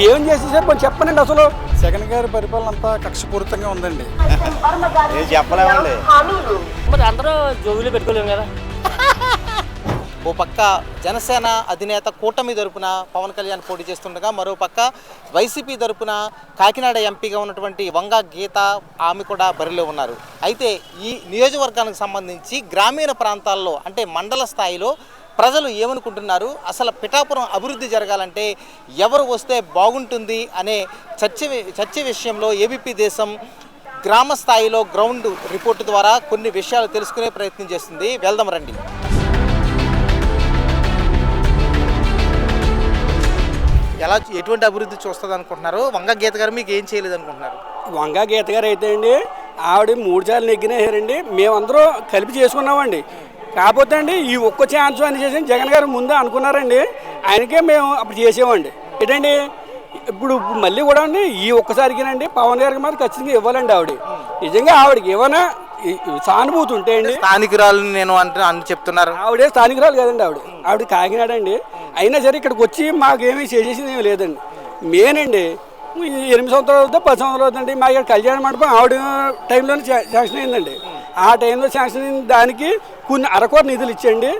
ఏం చేసేసారు కొంచెం చెప్పనండి అసలు. జగన్ గారి పరిపాలన అంతా కక్షపూరితంగా ఉందండి. ఏం చెప్పలేమండి. మరి అందరూ జోబులు పెట్టుకోలేము కదా. ఓ పక్క జనసేన అధినేత కూటమి తరపున పవన్ కళ్యాణ్ పోటీ చేస్తుండగా మరో పక్క వైసీపీ తరపున కాకినాడ ఎంపీగా ఉన్నటువంటి వంగ గీత ఆమె కూడా బరిలో ఉన్నారు. అయితే ఈ నియోజకవర్గానికి సంబంధించి గ్రామీణ ప్రాంతాల్లో అంటే మండల స్థాయిలో ప్రజలు ఏమనుకుంటున్నారు? అసలు పిఠాపురం అభివృద్ధి జరగాలంటే ఎవరు వస్తే బాగుంటుంది అనే చర్చ చర్చ విషయంలో ఏబీపీ దేశం గ్రామ స్థాయిలో గ్రౌండ్ రిపోర్టు ద్వారా కొన్ని విషయాలు తెలుసుకునే ప్రయత్నం చేస్తుంది. వెళ్దాం రండి. ఎలా ఎటువంటి అభివృద్ధి చూస్తుంది అనుకుంటున్నారు వంగ గీత గారు మీకు ఏం చేయలేదు అనుకుంటున్నారు వంగ గీత గారు అయితే అండి ఆవిడ మూడు సార్లు నెగ్గినారండి మేమందరూ కలిపి చేసుకున్నామండి. కాకపోతే అండి ఈ ఒక్క ఛాన్స్ అని చేసి జగన్ గారు ముందు అనుకున్నారండి. ఆయనకే మేము అప్పుడు చేసామండి ఏంటండి ఇప్పుడు మళ్ళీ కూడా అండి ఈ ఒక్కసారికినండి పవన్ గారికి మాత్రం ఖచ్చితంగా ఇవ్వాలండి ఆవిడ. నిజంగా ఆవిడకి ఏమైనా సానుభూతి ఉంటే అండి. స్థానికురాలు నేను అంటే అని చెప్తున్నారు. ఆవిడే స్థానికురాలు కదండి ఆవిడ. ఆవిడ కాకినాడ అండి అయినా సరే ఇక్కడికి వచ్చి మాకేమీ చేసేసింది ఏమీ లేదండి. మెయిన్ అండి ఎనిమిది సంవత్సరాలు అవుతుందో పది సంవత్సరాలు అవుతుందండి మా ఇక్కడ కళ్యాణ మండపం ఆవిడ టైంలోనే శాంక్షన్ అయిందండి. ఆ టైంలో శాంక్షన్ అయిన దానికి కొన్ని అరకోర నిధులు ఇచ్చండి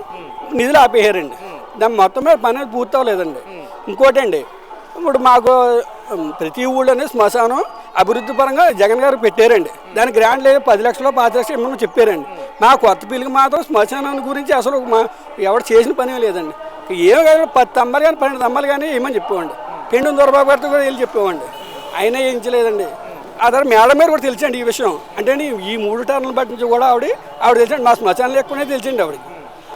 నిధులు ఆపేయారండి. దాని మొత్తం మీద పని పూర్తి అవ్వలేదండి ఇంకోటండి ఇప్పుడు మాకు ప్రతి ఊళ్ళోనే శ్మశానం అభివృద్ధి పరంగా జగన్ గారు పెట్టారండి. దాని గ్రాండ్ లేదు పది లక్షలు పాతి లక్షలు ఇమ్మని చెప్పారండి. మా కొత్త పిల్లకి మాత్రం శ్మశానం గురించి అసలు మా ఎవరు చేసిన పని లేదండి. ఏం కాదు పది తమ్మలు కానీ పన్నెండు తమ్మలు కానీ ఏమని చెప్పేవాడి పెండు దొరబాబు గారితో కూడా వెళ్ళి చెప్పేవాడి అయినా వేయించలేదండి ఆ తర్వాత మేడం మీద కూడా తెలిసండి ఈ విషయం. అంటే ఈ మూడు టర్న్లు బట్టి నుంచి కూడా ఆవిడ ఆవిడ తెలిసండి మా శ్మశానం ఎక్కువనే తెలిసండి ఆవిడకి.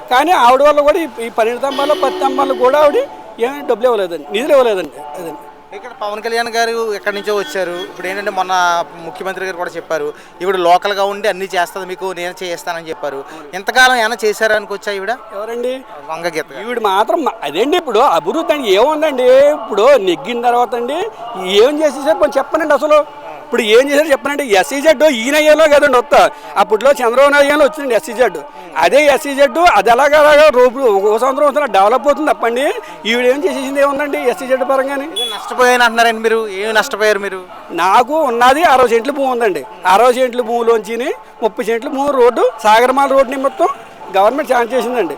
కానీ ఆవిడ వల్ల కూడా ఈ- పన్నెండు తమ్మాలు పది తమ్మాలు కూడా ఆవిడ ఏమీ డబ్బులు ఇవ్వలేదండి నిధులు ఇవ్వలేదండి అదండి. ఇక్కడ పవన్ కళ్యాణ్ గారు ఎక్కడి నుంచో వచ్చారు. ఇప్పుడు ఏంటంటే మొన్న ముఖ్యమంత్రి గారు కూడా చెప్పారు ఈవిడ లోకల్గా ఉండి అన్ని చేస్తుంది మీకు నేను చేస్తానని చెప్పారు. ఎంతకాలం ఏమైనా చేశారా అనుకోవచ్చా ఈవిడ? ఎవరండి? వంగ గీత. గారు. ఈవిడ మాత్రం అదేండి ఇప్పుడు అభివృద్ధి అండి ఏముందండి? ఇప్పుడు నెగ్గిన తర్వాత అండి ఏం చేసేసారు కొంచెం చెప్పనండి అసలు. ఇప్పుడు ఏం చేశారు చెప్పనండి ఎస్సీజెడ్ ఈయన అయ్యాలో కదండి వస్తా. అప్పట్లో చంద్రబాబు నాయుడు అయ్యాలో వచ్చిందండి ఎస్సీజెడ్ అదే ఎస్సీజెడ్ అది అలాగా అలాగా రూపు ఒక సంవత్సరం వస్తున్నా డెవలప్ అవుతుంది తప్పండి ఈవిడ ఏం చేసేసింది ఏముందండి ఎస్సీజెడ్ పరంగాని? నష్టపోయాను అంటున్నారండి మీరు. ఏమి నష్టపోయారు మీరు? నాకు ఉన్నది అరవై సెంట్ల భూమి ఉందండి. అరవై సెంట్ల భూమిలోంచి ముప్పై సెంట్ల భూమి రోడ్డు సాగరమాల రోడ్డు నిమిత్తం గవర్నమెంట్ ఛాన్స్ చేసిందండి.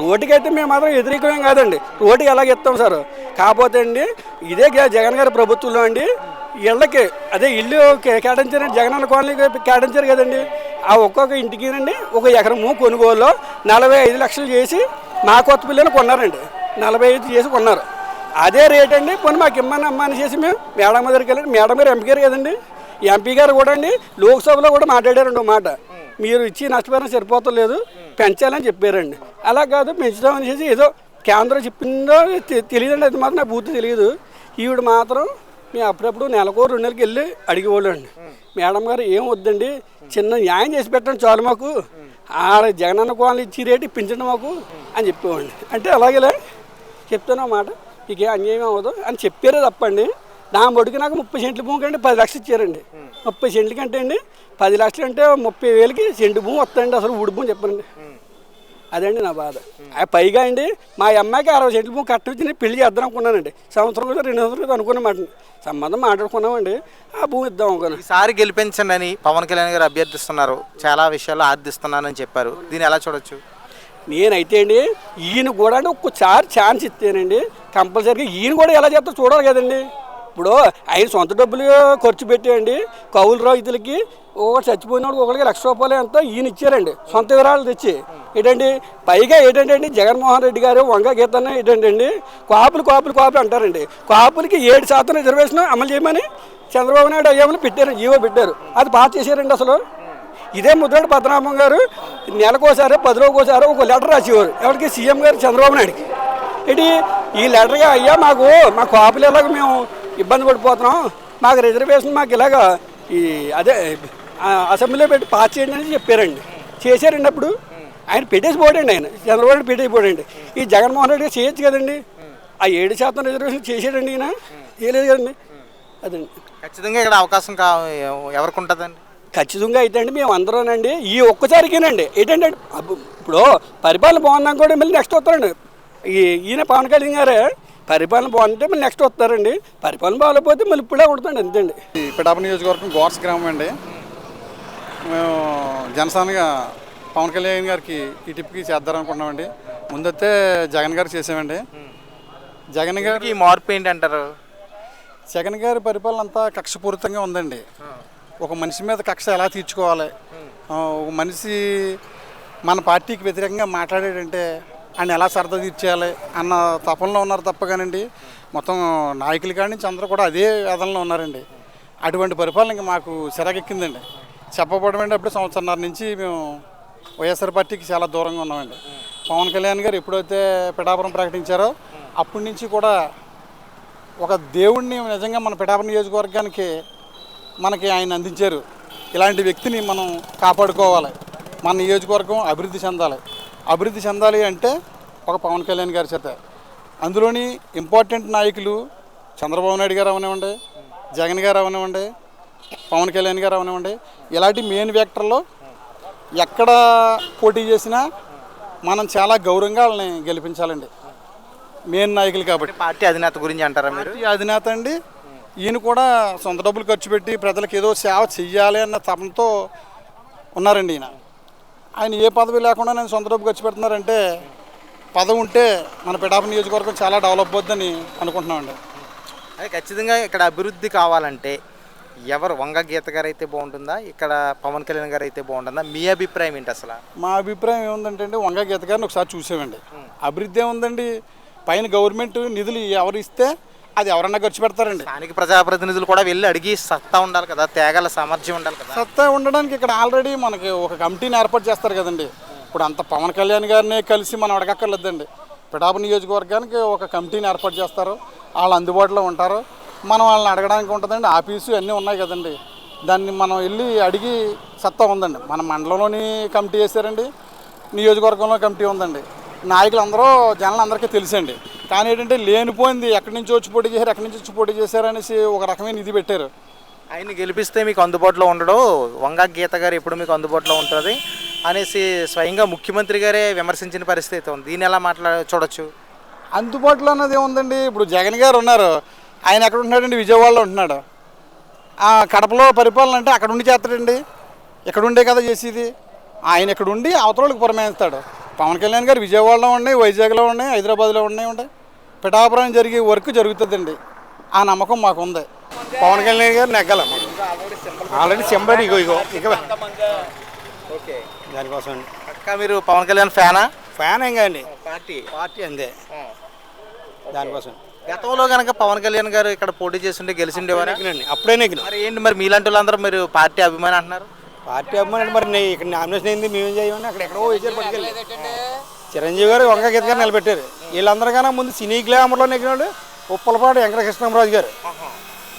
రోడ్డుకి అయితే మేము మాత్రం వ్యతిరేకం కాదండి. రోడ్డుకి ఎలాగ ఇస్తాం సార్? కాకపోతే అండి ఇదే జగన్ గారి ప్రభుత్వంలో అండి ఇళ్ళకి అదే ఇల్లు కేటాయించారండి. జగనన్న కాలనీకి కేటాయించారు కదండి. ఆ ఒక్కొక్క ఇంటికినండి ఒక ఎకరము కొనుగోలులో నలభై ఐదు లక్షలు చేసి మా కొత్త పిల్లలు కొన్నారండి. నలభై ఐదు చేసి కొన్నారు. అదే రేట్ అండి పోనీ మాకు ఇమ్మని అమ్మని చేసి మేము మేడం దగ్గరికి వెళ్ళండి మేడం గారు ఎంపీ గారు కదండి. ఎంపీ గారు కూడా అండి లోక్సభలో కూడా మాట్లాడారండి ఒక మాట. మీరు ఇచ్చి నష్టపరిహారం సరిపోతలేదు పెంచాలని చెప్పారండి. అలా కాదు పెంచుదామని చేసి ఏదో కేంద్రం చెప్పిందో తెలియదండి అది మాత్రం నాకు పూర్తి తెలియదు ఈవిడ మాత్రం మేము అప్పుడప్పుడు నెలకో రెండు నెలలకి వెళ్ళి అడిగేవాళ్ళు అండి మేడం గారు ఏం వద్దండి? చిన్న న్యాయం చేసి పెట్టండి చాలు మాకు. ఆడ జగనన్న కోళ్ళు ఇచ్చి రేటు ఇప్పించండి మాకు అని చెప్పేవాడిని అంటే అలాగేలే చెప్తాను అన్నమాట మాట. ఇక అన్యాయం అవ్వదు అని చెప్పారే తప్పండి. దాని మొడికి నాకు ముప్పై సెంట్ల భూమి కంటే పది లక్షలు ఇచ్చారండి. ముప్పై సెంట్ల కంటే అండి పది లక్షలు అంటే ముప్పై వేలకి సెంటు భూమి వస్తాయండి అసలు ఊడి భూమి చెప్పండి అదండి నా బాధ. పైగా అండి మా అమ్మాయికి అరవై సెంట్ల భూమి కట్టించి నేను పెళ్ళి చేద్దాం అనుకున్నానండి. సంవత్సరం కూడా రెండు సంవత్సరాలు అనుకున్నమాట సంబంధం మాట్లాడుకున్నామండి. ఆ భూమి ఇద్దాం అనుకున్నాను ఈసారి గెలిపించండి అని పవన్ కళ్యాణ్ గారు అభ్యర్థిస్తున్నారు. చాలా విషయాల్లో ఆర్థిస్తున్నానని చెప్పారు. దీన్ని ఎలా చూడొచ్చు? నేనైతే అండి ఈయన కూడా ఒక్కసారి ఛాన్స్ ఇస్తేనండి కంపల్సరీగా ఈయన కూడా ఎలా చేస్తారో చూడాలి కదండి. ఇప్పుడు ఆయన సొంత డబ్బులు ఖర్చు పెట్టేయండి. కౌలు రైతులకి ఒకటి చచ్చిపోయినోడు ఒకరికి లక్ష రూపాయలు ఎంత ఈయన ఇచ్చారండి. సొంత వివరాలు తెచ్చి. ఏంటండి? పైగా ఏంటంటే అండి జగన్మోహన్ రెడ్డి గారు వంగ గీతన్న ఏంటంటే అండి కాపులు కాపులు కాపులు అంటారండి. కాపులకి ఏడు శాతం రిజర్వేషన్ అమలు చేయమని చంద్రబాబు నాయుడు అయ్యామని పెట్టారు. జీవో పెట్టారు. అది పాస్ చేశారండి అసలు. ఇదే ముద్రడు పద్మనాభం గారు నెలకోసారి పది రోజుకోసారి ఒక లెటర్ రాసేవారు. ఎవరికి? సీఎం గారు చంద్రబాబు నాయుడికి. ఏంటి? ఈ లెటర్గా అయ్యా మాకు మా కాపులు ఎలాగ మేము ఇబ్బంది పడిపోతున్నాం. మాకు రిజర్వేషన్ మాకు ఇలాగా ఈ అదే అసెంబ్లీలో పెట్టి పాస్ చేయండి అని చెప్పారండి. చేశారండి అప్పుడు ఆయన పెట్టేసి పోడండి ఆయన. చంద్రబాబు పెట్టేసి పోడండి ఈ జగన్మోహన్ రెడ్డి చేయొచ్చు కదండి. ఆ ఏడు శాతం రిజర్వేషన్ చేసాడండి ఈయన. చేయలేదు కదండి. అదండి. ఖచ్చితంగా ఇక్కడ అవకాశం కా ఎవరికి ఉంటుందండి? ఖచ్చితంగా అయితే అండి మేము అందరూనండి. ఈ ఒక్కసారికేనండి. ఏంటంటే ఇప్పుడు పరిపాలన బాగుందాం కూడా మళ్ళీ నెక్స్ట్ వస్తారండి. ఈ ఈయన పవన్ కళ్యాణ్ గారే పరిపాలన బాగుంటే మళ్ళీ నెక్స్ట్ వస్తారండి. పరిపాలన బాగాలేకపోతే మళ్ళీ ఇప్పుడే కొడతాండి అంతేండి. ఈ పిఠాప నియోజకవర్గం గోర్స్ గ్రామం అండి. మేము జనసేనగా పవన్ కళ్యాణ్ గారికి ఈ టిప్కి చేద్దారనుకుంటున్నామండి ముందైతే జగన్ గారు చేసామండి. జగన్ గారు ఈ మార్పు ఏంటి అంటారు జగన్ గారి పరిపాలన అంతా కక్షపూరితంగా ఉందండి. ఒక మనిషి మీద కక్ష ఎలా తీర్చుకోవాలి? ఒక మనిషి మన పార్టీకి వ్యతిరేకంగా మాట్లాడాడంటే ఆయన ఎలా సరదా తీర్చేయాలి అన్న తపనలో ఉన్నారు తప్ప కానండి. మొత్తం నాయకులు కాడి నుంచి అందరూ కూడా అదే వేదనలో ఉన్నారండి. అటువంటి పరిపాలన ఇంకా మాకు చిరాకెక్కిందండి చెప్పబడమంటే అప్పుడు సంవత్సరంన్నర నుంచి మేము వైఎస్ఆర్ పార్టీకి చాలా దూరంగా ఉన్నామండి. పవన్ కళ్యాణ్ గారు ఎప్పుడైతే పిఠాపురం ప్రకటించారో అప్పటి నుంచి కూడా ఒక దేవుణ్ణి నిజంగా మన పిఠాపురం నియోజకవర్గానికి మనకి ఆయన అందించారు. ఇలాంటి వ్యక్తిని మనం కాపాడుకోవాలి. మన నియోజకవర్గం అభివృద్ధి చెందాలి. అభివృద్ధి చెందాలి అంటే ఒక పవన్ కళ్యాణ్ గారి చేత. అందులోని ఇంపార్టెంట్ నాయకులు చంద్రబాబు నాయుడు గారు అవనివ్వండి జగన్ గారు అవనివ్వండి పవన్ కళ్యాణ్ గారు అవనివ్వండి ఇలాంటి మెయిన్ వ్యాక్టర్లో ఎక్కడ పోటీ చేసినా మనం చాలా గౌరవంగా వాళ్ళని గెలిపించాలండి. మెయిన్ నాయకులు కాబట్టి. పార్టీ అధినేత గురించి అంటారా మీరు? పార్టీ అధినేత అండి. ఈయన కూడా సొంత డబ్బులు ఖర్చు పెట్టి ప్రజలకు ఏదో సేవ చెయ్యాలి అన్న తపంతో ఉన్నారండి ఈయన. ఆయన ఏ పదవి లేకుండా నేను సొంత డబ్బు ఖర్చు పెడుతున్నారంటే పదవి ఉంటే మన పిఠాపు నియోజకవర్గం చాలా డెవలప్ అవుద్దని అనుకుంటున్నామండి. అదే ఖచ్చితంగా ఇక్కడ అభివృద్ధి కావాలంటే ఎవరు వంగ గీత గారు అయితే బాగుంటుందా? ఇక్కడ పవన్ కళ్యాణ్ గారు అయితే బాగుంటుందా? మీ అభిప్రాయం ఏంటి అసలు? మా అభిప్రాయం ఏముందంటే అండి వంగ గీత గారిని ఒకసారి చూసామండి అభివృద్ధి ఏముందండి? పైన గవర్నమెంట్ నిధులు ఎవరు ఇస్తే అది ఎవరన్నా ఖర్చు పెడతారండి. స్థానిక ప్రజాప్రతినిధులు కూడా వెళ్ళి అడిగి సత్తా ఉండాలి కదా తేగల సామర్థ్యం ఉండాలి కదా. సత్తా ఉండడానికి ఇక్కడ ఆల్రెడీ మనకి ఒక కమిటీని ఏర్పాటు చేస్తారు కదండి. ఇప్పుడు అంత పవన్ కళ్యాణ్ గారిని కలిసి మనం అడగక్కర్లేదండి. పిఠాపు నియోజకవర్గానికి ఒక కమిటీని ఏర్పాటు చేస్తారు. వాళ్ళు అందుబాటులో ఉంటారు. మనం వాళ్ళని అడగడానికి ఉంటుందండి. ఆఫీసు అన్నీ ఉన్నాయి కదండి. దాన్ని మనం వెళ్ళి అడిగి సత్తా ఉందండి. మన మండలంలోని కమిటీ వేసారండి నియోజకవర్గంలో కమిటీ ఉందండి. నాయకులు అందరూ జనాలు అందరికీ తెలుసండి. కానీ ఏంటంటే లేనిపోయింది ఎక్కడి నుంచి వచ్చి పోటీ చేశారు ఎక్కడి నుంచి వచ్చి పోటీ చేశారు అనేసి ఒక రకమైన ఇది పెట్టారు. ఆయన్ని గెలిపిస్తే మీకు అందుబాటులో ఉండడు. వంగ గీత గారు ఎప్పుడు మీకు అందుబాటులో ఉంటుంది అనేసి స్వయంగా ముఖ్యమంత్రి గారే విమర్శించిన పరిస్థితి ఉంది. దీన్ని ఎలా మాట్లా చూడొచ్చు? అందుబాటులో అన్నది ఏముందండి? ఇప్పుడు జగన్ గారు ఉన్నారు. ఆయన ఎక్కడ ఉంటున్నాడండి? విజయవాడలో ఉంటున్నాడు. ఆ కడపలో పరిపాలన అంటే అక్కడ ఉండి చేస్తాడండి. ఇక్కడ ఉండే కదా చేసేది. ఆయన ఇక్కడ ఉండి అవతలకి పురమేస్తాడు పవన్ కళ్యాణ్ గారు విజయవాడలో ఉన్నాయి వైజాగ్లో ఉన్నాయి హైదరాబాద్లో ఉన్నాయి ఉంటాయి. పిఠాపురం జరిగే వర్క్ జరుగుతుందండి. ఆ నమ్మకం మాకు ఉంది పవన్ కళ్యాణ్ గారు నెగ్గాల ఆల్రెడీ సింబల్ ఇగో ఇగో ఇక దానికోసం అండి మీరు పవన్ కళ్యాణ్ ఫ్యానా? ఫ్యాన్ ఏం కాదండి. పార్టీ. పార్టీ అందే దానికోసం గతంలో కనుక పవన్ కళ్యాణ్ గారు ఇక్కడ పోటీ చేస్తుంటే గెలిచిండేవారు? అప్పుడే నెగ్గిన మరి ఏంటి మరి మీలాంటి వాళ్ళందరూ మీరు పార్టీ అభిమాని అంటున్నారు? పార్టీ అభిమానులు మరి నే- ఇక్కడ నామినేషన్ అయింది మేమేం చేయమని అక్కడ ఎక్కడో వేసారు పట్టుకెళ్ళి. చిరంజీవి గారు వంక గీత గారు నిలబెట్టారు. వీళ్ళందరికన్నా ముందు సినీ గ్లామర్లో నెగ్గినాడు ఉప్పలపాడు వెంకటకృష్ణరాజు గారు.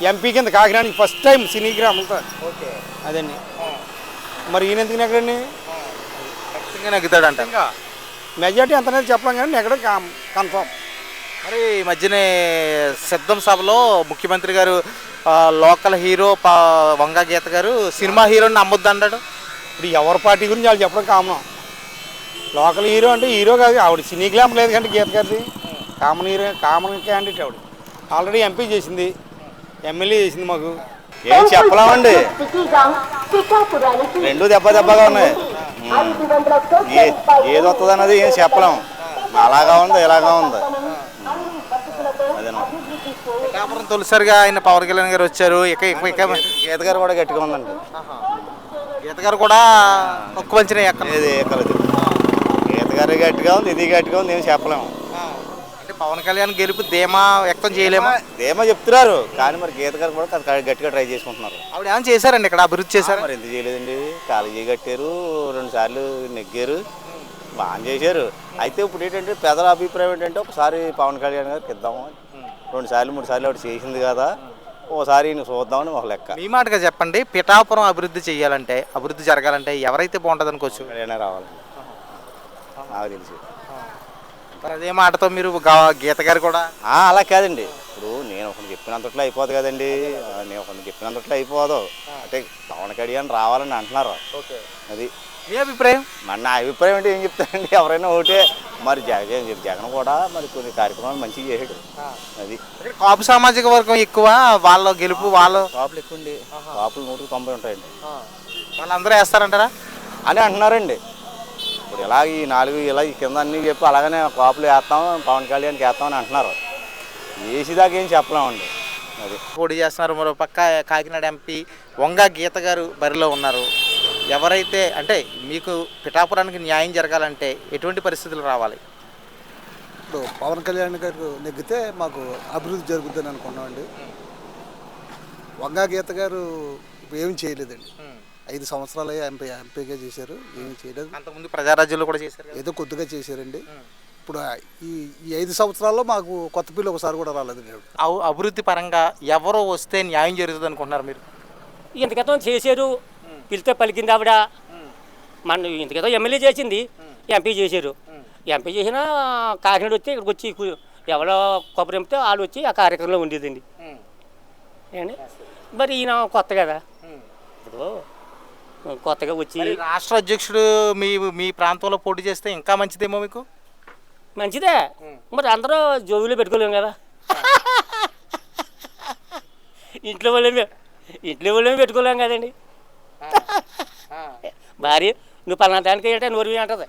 ఎంపీ కింద కాకినాడకి ఫస్ట్ టైం సినీ గ్రామంతో ఓకే. అదండి. మరి ఈయన ఎందుకు నెగ్గడండి? ఖచ్చితంగా నెగ్గుతాడు అంట ఇంకా మెజార్టీ ఎంత అనేది చెప్పలేం కానీ నెగ్గడం కన్ఫామ్ మరి ఈ మధ్యనే సిద్ధం సభలో ముఖ్యమంత్రి గారు లోకల్ హీరో పా వంగ గీత గారు సినిమా హీరోని నమ్మొద్దు అన్నాడు ఇప్పుడు ఎవరి పార్టీ గురించి వాళ్ళు చెప్పడం కామన్. లోకల్ హీరో అంటే హీరో కాదు ఆవిడ సినీ గ్లామ్ లేదు కంటే గీత గారిది. కామన్ హీరో కామన్ క్యాండిడేట్ ఆవిడ. ఆల్రెడీ ఎంపీ చేసింది. ఎమ్మెల్యే చేసింది మాకు. ఏం చెప్పలేమండి. రెండు దెబ్బ దెబ్బగా ఉన్నాయి. ఏ ఏది వస్తుంది అన్నది ఏం చెప్పలేము అలాగా ఉంది ఇలాగా ఉంది. పిఠాపురం తొలిసారిగా ఆయన పవన్ కళ్యాణ్ గారు వచ్చారు. ఇక ఇక ఇక గీత గారు కూడా గట్టిగా ఉందండి. గీత గారు కూడా తక్కువ అంచనా ఎక్కడ ఇది ఎక్కలేదు. గీత గారు గట్టిగా ఉంది ఇది గట్టిగా ఉంది ఏం చెప్పలేము. అంటే పవన్ కళ్యాణ్ గెలుపు ధీమా వ్యక్తం చేయలేమా? ఏమో చెప్తున్నారు కానీ మరి గీత గారు కూడా గట్టిగా ట్రై చేసుకుంటున్నారు. ఆవిడ ఏమైనా చేశారండి ఇక్కడ అభివృద్ధి చేశారు? మరి ఎందుకు చేయలేదండి? కాలేజీ కట్టారు రెండు సార్లు నెగ్గారు బాగా చేశారు. అయితే ఇప్పుడు ఏంటంటే పెద్దల అభిప్రాయం ఏంటంటే ఒకసారి పవన్ కళ్యాణ్ గారికి ఇద్దాము రెండు సార్లు మూడు సార్లు ఆవిడ చేసింది కదా. ఓసారి ఈయన చూద్దామని ఒక లెక్క. మీ మాటగా చెప్పండి పిఠాపురం అభివృద్ధి చేయాలంటే అభివృద్ధి జరగాలంటే ఎవరైతే బాగుంటుంది అనుకోవచ్చు? కళ్యాణ్ రావాలి నాకు తెలిసి. మరి అదే మాటతో మీరు గా- గీత గారు కూడా? ఆ, అలా కాదండి. ఇప్పుడు నేను ఒకటి చెప్పినంతట్లో అయిపోదు కదండి. ఆ, నేను ఒకటి చెప్పినంతట్లో అయిపోదు. అంటే పవన్ కళ్యాణ్ రావాలని అంటున్నారు. అది మీ అభిప్రాయం? మరి నా అభిప్రాయం అంటే ఏం చెప్తానండి ఎవరైనా ఒకటే. మరి జగన్ జగన్ కూడా మరి కొన్ని కార్యక్రమాలు మంచిగా చేసాడు. అది. కాపు సామాజిక వర్గం ఎక్కువ వాళ్ళ గెలుపు వాళ్ళు కాపులు ఎక్కువ అండి కాపులు నూటికి తొంభై ఉంటాయండి. వాళ్ళందరూ వేస్తారంటారా? అని అంటున్నారండి. ఇప్పుడు ఇలా ఈ నాలుగు ఇలా ఈ కింద అన్నీ చెప్పి అలాగనే కాపులు వేస్తాం పవన్ కళ్యాణ్కి వేస్తాం అని అంటున్నారు. వేసేదాకా ఏం చెప్పలేమండి. అది. పోటీ చేస్తున్నారు మరో పక్క కాకినాడ ఎంపీ వంగ గీత గారు బరిలో ఉన్నారు. ఎవరైతే అంటే మీకు పిఠాపురానికి న్యాయం జరగాలంటే ఎటువంటి పరిస్థితులు రావాలి? ఇప్పుడు పవన్ కళ్యాణ్ గారు నెగ్గితే మాకు అభివృద్ధి జరుగుతుందని అనుకున్నామండి. వంగా గీత గారు ఏమి చేయలేదండి. ఐదు సంవత్సరాలు ఎంపీ ఎంపీగా చేశారు ఏమీ చేయలేదు. అంతకుముందు ప్రజారాజ్యంలో కూడా చేశారు. ఏదో కొద్దిగా చేశారండి. ఇప్పుడు ఈ ఈ ఐదు సంవత్సరాల్లో మాకు కొత్త పిల్లి ఒకసారి కూడా రాలేదండి అవు- అభివృద్ధి పరంగా ఎవరో వస్తే న్యాయం జరుగుతుంది అనుకుంటున్నారు మీరు ఇంతకితం చేశారు పిలితే పలికింది ఆవిడ. మన ఇంతకితం ఎమ్మెల్యే చేసింది. ఎంపీ చేశారు. ఎంపీ చేసినా కాకినాడ వచ్చి ఇక్కడికి వచ్చి ఎవరో కొబ్బరి ఎంపితే వాళ్ళు వచ్చి ఆ కార్యక్రమంలో ఉండేదండి. ఏండి మరి ఈయన కొత్త కదా. ఇప్పుడు కొత్తగా వచ్చి రాష్ట్ర అధ్యక్షుడు మీ మీ ప్రాంతంలో పోటీ చేస్తే ఇంకా మంచిదేమో మీకు? మంచిదే. మరి అందరూ జోబులో పెట్టుకోలేము కదా. ఇంట్లో వాళ్ళేమే ఇంట్లో వాళ్ళేమే పెట్టుకోలేము కదండి. భార్య నువ్వు పలానా దానికి ఏంటంటే నోరు అంటది.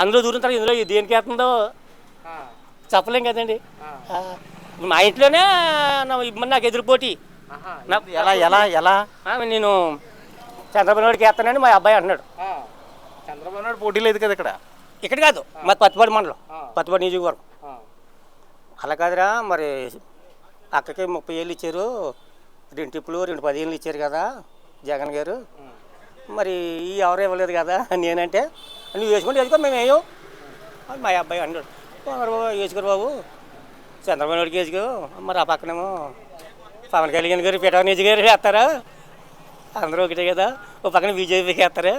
అందులో దూరం తర్వాత ఇందులో దేనికి వేస్తుందో చెప్పలేం కదండి. మా ఇంట్లోనే నా ఇబ్బంది నాకు ఎదురుపోటీ ఎలా ఎలా ఎలా? నేను చంద్రబాబు నాయుడుకి వేస్తానని మా అబ్బాయి అంటున్నాడు. చంద్రబాబు నాయుడు పోటీ లేదు కదా ఇక్కడ? ఇక్కడ కాదు మా పత్తిపాడు మండలం. పత్తిపాడు నియోజకవర్గం. అలా కాదురా మరి అక్కకి ముప్పై ఏళ్ళు ఇచ్చారు. రెండు టిప్పులు రెండు పదిహేళ్ళు ఇచ్చారు కదా జగన్ గారు. మరి ఈ ఎవరు ఇవ్వలేదు కదా నేనంటే నువ్వు వేసుకుంటే వేసుకో మేము వేయం మా అబ్బాయి అన్నాడు. బాబు వేసుకోరు బాబు. చంద్రబాబు నాయుడు వేసుకో. మరి ఆ పక్కనేమో పవన్ కళ్యాణ్ గారు పిఠా గారు వేస్తారా? అందరూ ఒకటే కదా. ఓ పక్కన బీజేపీకి వేస్తారా?